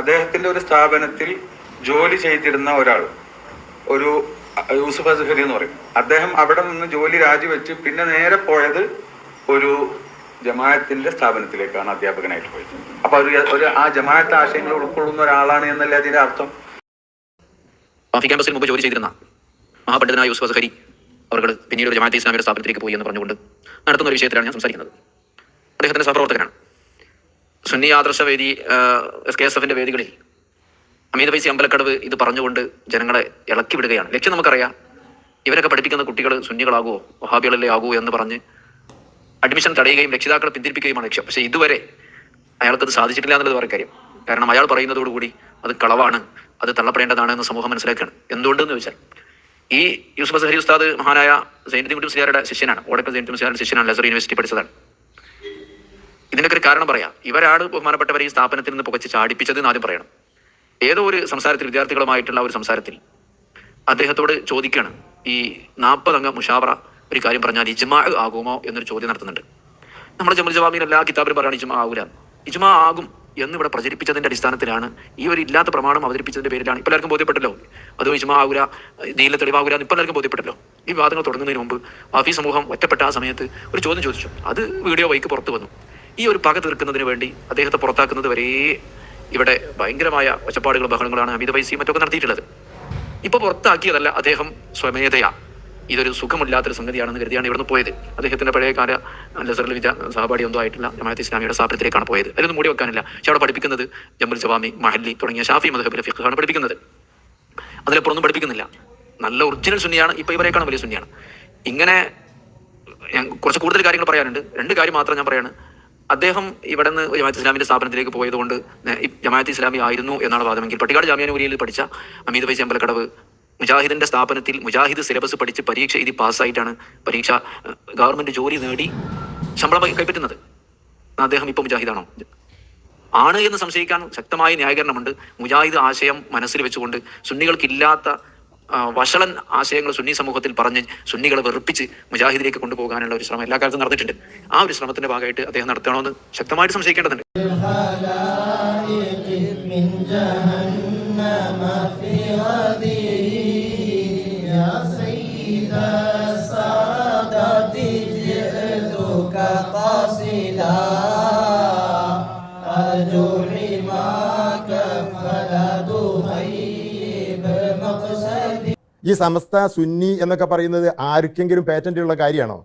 അദ്ദേഹത്തിന്റെ ഒരു സ്ഥാപനത്തിൽ ജോലി ചെയ്തിരുന്ന ഒരാൾ ഒരു യൂസുഫ് അസ്ഹരി എന്ന് പറയും. അദ്ദേഹം അവിടെ നിന്ന് ജോലി രാജിവെച്ച് പിന്നെ നേരെ പോയത് ഒരു ജമാഅത്തിന്റെ സ്ഥാപനത്തിലേക്കാണ് അധ്യാപകനായിട്ട് പോയത്. അപ്പൊ ഒരു ഒരു ആ ജമാഅത്ത് ആശയങ്ങൾ ഉൾക്കൊള്ളുന്ന ഒരാളാണ് എന്നല്ലേ അതിന്റെ അർത്ഥം? ക്യാമ്പസിൽ മുമ്പ് ജോലി ചെയ്തിരുന്ന മഹാപണ്ഡിതനായ യൂസുഫ് അസ്ഹരി അവർ പിന്നീട് ഒരു ജമാഅത്തെ ഇസ്ലാമിയുടെ സ്ഥാപനത്തിലേക്ക് പോയി എന്ന് പറഞ്ഞുകൊണ്ട് നടത്തുന്ന ഒരു വിഷയത്തിലാണ് ഞാൻ സംസാരിക്കുന്നത്. അദ്ദേഹത്തിന്റെ സഹപ്രവർത്തകനാണ്. സുന്നി ആദർശ വേദി എസ് കെ എസ് എഫിന്റെ വേദികളിൽ അമീദ് ഫൈസി അമ്പലക്കടവ് ഇത് പറഞ്ഞുകൊണ്ട് ജനങ്ങളെ ഇളക്കി വിടുകയാണ്. ലക്ഷ്യം നമുക്കറിയാം ഇവരൊക്കെ പഠിപ്പിക്കുന്ന കുട്ടികൾ സുന്നികളാകുമോ വഹാബികളല്ലേ ആകുമോ എന്ന് പറഞ്ഞ് അഡ്മിഷൻ തടയുകയും രക്ഷിതാക്കളെ പിന്തിരിപ്പിക്കുകയുമാണ് ലക്ഷ്യം. പക്ഷേ ഇതുവരെ അയാൾക്കത് സാധിച്ചിട്ടില്ല എന്നുള്ളത് വേറെ കാര്യം. കാരണം അയാൾ പറയുന്നതോടുകൂടി അത് കളവാണ് അത് തള്ളപ്പെടേണ്ടതാണ് എന്ന് സമൂഹം മനസ്സിലാക്കുകയാണ്. എന്തുകൊണ്ടെന്ന് ചോദിച്ചാൽ ഈ യൂസുഫ് സഹരി ഉസ്താദ് മഹാനായ മുസ്ലിയാരുടെ ശിഷ്യനാണ് ഓടക്കൽ മുസ്ലിയാരുടെ ശിഷ്യനാണ് ലസർ യൂണിവേഴ്സിറ്റി പഠിച്ചതാണ്. ഇതിനൊക്കെ ഒരു കാരണം പറയാം. ഇവരാണ് ബഹുമാനപ്പെട്ടവർ ഈ സ്ഥാപനത്തിൽ നിന്ന് പുകച്ച് ചാടിപ്പിച്ചത് എന്ന് ആദ്യം പറയണം. ഏതോ ഒരു സംസാരത്തിൽ വിദ്യാർത്ഥികളുമായിട്ടുള്ള ഒരു സംസാരത്തിൽ അദ്ദേഹത്തോട് ചോദിക്കുകയാണ് ഈ നാൽപ്പതംഗ മുഷാവറ ഒരു കാര്യം പറഞ്ഞാൽ ഇജ്മാ ആകുമോ എന്നൊരു ചോദ്യം നടത്തുന്നുണ്ട്. നമ്മുടെ ജമൽ ജവാബിൽ എല്ലാ കിതാബിലും പറയുകയാണ് ഇജ്മാ ആകൂല. ഇജ്മാ ആകും എന്ന് ഇവിടെ പ്രചരിപ്പിച്ചതിന്റെ അടിസ്ഥാനത്തിലാണ് ഈ ഒരു ഇല്ലാത്ത പ്രമാണം അവതരിപ്പിച്ചതിന്റെ പേരിലാണ്. ഇപ്പൊ എല്ലാവർക്കും ബോധ്യപ്പെട്ടല്ലോ? അത് ഇജ്മാ ആകുല നീല തെളിവാകുല ഇപ്പൊ എല്ലാവർക്കും ബോധ്യപ്പെട്ടല്ലോ? ഈ വാദങ്ങൾ തുടങ്ങുന്നതിന് മുമ്പ് വാഫി സമൂഹം ഒറ്റപ്പെട്ട ആ സമയത്ത് ഒരു ചോദ്യം ചോദിച്ചു. അത് വീഡിയോ വൈക്ക് പുറത്തു വന്നു. ഈ ഒരു പക തീർക്കുന്നതിന് വേണ്ടി അദ്ദേഹത്തെ പുറത്താക്കുന്നത് വരെ ഇവിടെ ഭയങ്കരമായ ഒച്ചപ്പാടുകളും ബഹളങ്ങളാണ് അമിത പൈസയും മറ്റൊക്കെ നടത്തിയിട്ടുള്ളത്. ഇപ്പൊ പുറത്താക്കിയതല്ല അദ്ദേഹം സ്വമേധയാ. ഇതൊരു സുഖമില്ലാത്തൊരു സംഗതിയാണെന്ന് കരുതിയാണ് ഇവിടുന്ന് പോയത്. അദ്ദേഹത്തിന്റെ പഴയ പഴയകാല ലസറിൽ വിദ്യ സഹപാഠി ഒന്നും ആയിട്ടില്ല. ജമാഅത്ത് ഇസ്ലാമിയുടെ സ്ഥാപനത്തിലേക്കാണ് പോയത്. അതിലൊന്നും മൂടി വെക്കാനില്ല. പക്ഷെ അവിടെ പഠിപ്പിക്കുന്നത് ജംബുൽ ജവാമി മഹല്ലി തുടങ്ങിയ ഷാഫി മദഹബിലെ ഫിഖാണ് പഠിപ്പിക്കുന്നത്. അതിലപ്പുറമൊന്നും പഠിപ്പിക്കുന്നില്ല. നല്ല ഒറിജിനൽ സുന്നിയാണ്. ഇപ്പൊ ഇവരെക്കാണ് വലിയ സുന്നിയാണ്. ഇങ്ങനെ ഞാൻ കുറച്ച് കൂടുതൽ കാര്യങ്ങൾ പറയാനുണ്ട്. രണ്ട് കാര്യം മാത്രം ഞാൻ പറയാണ്. അദ്ദേഹം ഇവിടെ നിന്ന് ജമാഅത്ത് ഇസ്ലാമിന്റെ സ്ഥാപനത്തിലേക്ക് പോയതുകൊണ്ട് ജമാഅത്ത് ഇസ്ലാമി ആയിരുന്നു എന്നാണ് വാദമെങ്കിൽ. പട്ടിക്കാട് ജാമ്യാനുകൂലിയിൽ പഠിച്ച അമീദ് ഫൈസി അമ്പലക്കടവ് മുജാഹിദിന്റെ സ്ഥാപനത്തിൽ മുജാഹിദ് സിലബസ് പഠിച്ച് പരീക്ഷ എഴുതി പാസ്സായിട്ടാണ് പരീക്ഷ ഗവൺമെന്റ് ജോലി നേടി ശമ്പളം കൈപ്പറ്റുന്നത്. അദ്ദേഹം ഇപ്പൊ മുജാഹിദാണോ? ആണ് എന്ന് സംശയിക്കാൻ ശക്തമായ ന്യായീകരണമുണ്ട്. മുജാഹിദ് ആശയം മനസ്സിൽ വെച്ചുകൊണ്ട് സുന്നികൾക്കില്ലാത്ത വഷളൻ ആശയങ്ങൾ സുന്നി സമൂഹത്തിൽ പറഞ്ഞ് സുന്നികളെ വെറുപ്പിച്ച് മുജാഹിദിലേക്ക് കൊണ്ടുപോകാനുള്ള ഒരു ശ്രമം എല്ലാ കാലത്തും നടന്നിട്ടുണ്ട്. ആ ഒരു ശ്രമത്തിന്റെ ഭാഗമായിട്ട് അദ്ദേഹം നടത്തണമെന്ന് ശക്തമായിട്ട് സംശയിക്കേണ്ടതുണ്ട് ഈ സമസ്ത സുന്നി എന്നൊക്കെ പറയുന്നത് ആർക്കെങ്കിലും പേറ്റന്റ് ഉള്ള കാര്യമാണോ?